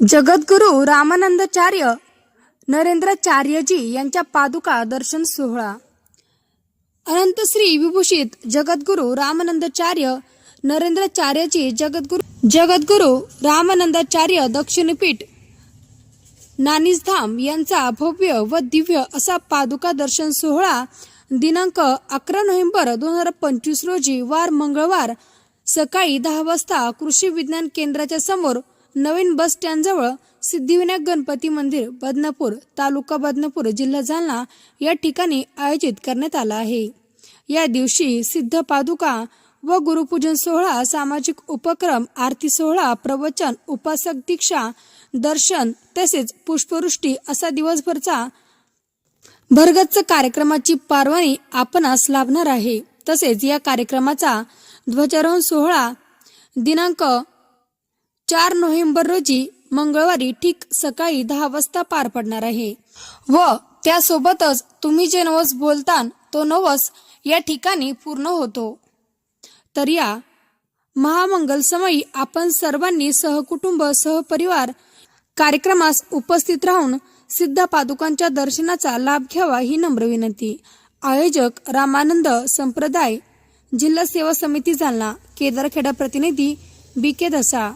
जगद्गुरु रामानंदाचार्य नरेंद्राचार्यजी यांच्या पादुका दर्शन सोहळा. अनंत श्री विभूषित जगद्गुरु रामानंदाचार्य नरेंद्राचार्यजी जगद्गुरु जगद्गुरु रामानंदाचार्य दक्षिणपीठ नानिजधाम यांचा भव्य व दिव्य असा पादुका दर्शन सोहळा दिनांक अकरा नोव्हेंबर दोन हजार पंचवीस रोजी वार मंगळवार सकाळी दहा वाजता कृषी विज्ञान केंद्राच्या समोर नवीन बस स्टँडजवळ सिद्धिविनायक गणपती मंदिर बदनापूर तालुका बदनापूर जिल्हा जालना या ठिकाणी आयोजित करण्यात आला आहे. या दिवशी सिद्ध पादुका व गुरुपूजन सोहळा सामाजिक उपक्रम आरती सोहळा प्रवचन उपासक दीक्षा दर्शन तसेच पुष्पवृष्टी असा दिवसभरचा भरगच्च कार्यक्रमाची पारवानी आपणास लाभणार आहे. तसेच या कार्यक्रमाचा ध्वजारोहण सोहळा दिनांक चार नोव्हेंबर रोजी मंगळवारी ठीक सकाळी दहा वाजता पार पडणार आहे. व त्यासोबतच तुम्ही जे नवस बोलतान तो नवस या ठिकाणी पूर्ण होतो. तर या महामंगल समयी आपण सर्वांनी सहकुटुंब सहपरिवार कार्यक्रमास उपस्थित राहून सिद्ध पादुकांच्या दर्शनाचा लाभ घ्यावा ही नम्र विनंती. आयोजक रामानंद संप्रदाय जिल्हा सेवा समिती जालना केदारखेडा प्रतिनिधी बी के दसा